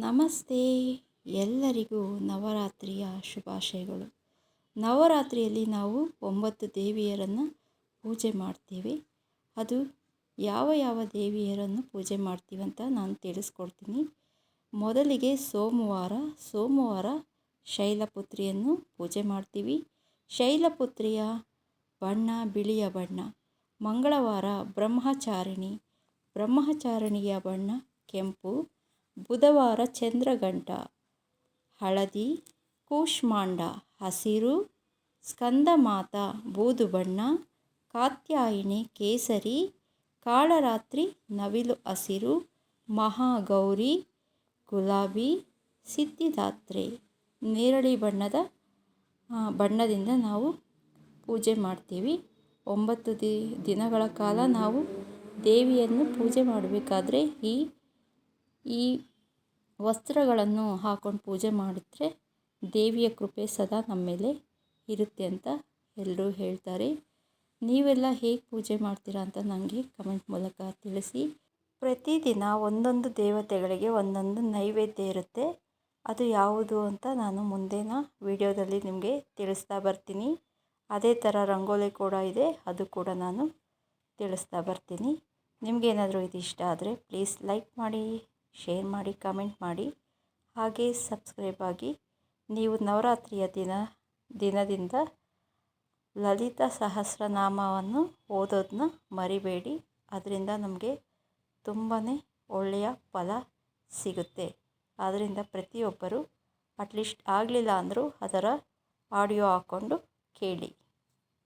ನಮಸ್ತೆ ಎಲ್ಲರಿಗೂ ನವರಾತ್ರಿಯ ಶುಭಾಶಯಗಳು. ನವರಾತ್ರಿಯಲ್ಲಿ ನಾವು ಒಂಬತ್ತು ದೇವಿಯರನ್ನು ಪೂಜೆ ಮಾಡ್ತೀವಿ. ಅದು ಯಾವ ಯಾವ ದೇವಿಯರನ್ನು ಪೂಜೆ ಮಾಡ್ತೀವಿ ಅಂತ ನಾನು ತಿಳಿಸ್ಕೊಡ್ತೀನಿ. ಮೊದಲಿಗೆ ಸೋಮವಾರ ಸೋಮವಾರ ಶೈಲಪುತ್ರಿಯನ್ನು ಪೂಜೆ ಮಾಡ್ತೀವಿ. ಶೈಲಪುತ್ರಿಯ ಬಣ್ಣ ಬಿಳಿಯ ಬಣ್ಣ, ಮಂಗಳವಾರ ಬ್ರಹ್ಮಚಾರಿಣಿ, ಬ್ರಹ್ಮಚಾರಿಣಿಯ ಬಣ್ಣ ಕೆಂಪು ಬುಧವಾರ ಚಂದ್ರಗಂಟ ಹಳದಿ, ಕೂಷ್ಮಾಂಡ, ಹಸಿರು, ಸ್ಕಂದಮಾತ ಬೂದು ಬಣ್ಣ ಕಾತ್ಯಾಯಿನಿ, ಕೇಸರಿ, ಕಾಳರಾತ್ರಿ, ನವಿಲು ಹಸಿರು, ಮಹಾಗೌರಿ, ಗುಲಾಬಿ, ಸಿದ್ಧಿದಾತ್ರೆ. ನೇರಳಿ ಬಣ್ಣದ ಬಣ್ಣದಿಂದ ನಾವು ಪೂಜೆ ಮಾಡ್ತೀವಿ. ಒಂಬತ್ತು ದಿನಗಳ ಕಾಲ ನಾವು ದೇವಿಯನ್ನು ಪೂಜೆ ಮಾಡಬೇಕಾದ್ರೆ ಈ ಈ ವಸ್ತ್ರಗಳನ್ನು ಹಾಕೊಂಡು ಪೂಜೆ ಮಾಡಿದ್ರೆ ದೇವಿಯ ಕೃಪೆ ಸದಾ ನಮ್ಮ ಮೇಲೆ ಇರುತ್ತೆ ಅಂತ ಎಲ್ಲರೂ ಹೇಳ್ತಾರೆ. ನೀವೆಲ್ಲ ಹೇಗೆ ಪೂಜೆ ಮಾಡ್ತೀರಾ ಅಂತ ನನಗೆ ಕಮೆಂಟ್ ಮೂಲಕ ತಿಳಿಸಿ. ಪ್ರತಿದಿನ ಒಂದೊಂದು ದೇವತೆಗಳಿಗೆ ಒಂದೊಂದು ನೈವೇದ್ಯ ಇರುತ್ತೆ. ಅದು ಯಾವುದು ಅಂತ ನಾನು ಮುಂದಿನ ವಿಡಿಯೋದಲ್ಲಿ ನಿಮಗೆ ತಿಳಿಸ್ತಾ ಬರ್ತೀನಿ. ಅದೇ ಥರ ರಂಗೋಲಿ ಕೂಡ ಇದೆ, ಅದು ಕೂಡ ನಾನು ತಿಳಿಸ್ತಾ ಬರ್ತೀನಿ. ನಿಮಗೇನಾದರೂ ಇದು ಇಷ್ಟ ಆದರೆ ಪ್ಲೀಸ್ ಲೈಕ್ ಮಾಡಿ. ಶೇರ್ ಮಾಡಿ ಕಮೆಂಟ್ ಮಾಡಿ. ಹಾಗೆ ಸಬ್ಸ್ಕ್ರೈಬ್ ಆಗಿ. ನೀವು ನವರಾತ್ರಿಯ ದಿನ, ದಿನದಿಂದ ಲಲಿತ ಸಹಸ್ರನಾಮವನ್ನು ಓದೋದನ್ನ ಮರಿಬೇಡಿ. ಅದರಿಂದ ನಮಗೆ ತುಂಬಾ ಒಳ್ಳೆಯ ಫಲ ಸಿಗುತ್ತೆ. ಆದ್ದರಿಂದ ಪ್ರತಿಯೊಬ್ಬರು ಅಟ್ಲೀಸ್ಟ್ ಆಗಲಿಲ್ಲ ಅಂದರೂ ಅದರ ಆಡಿಯೋ ಹಾಕ್ಕೊಂಡು ಕೇಳಿ.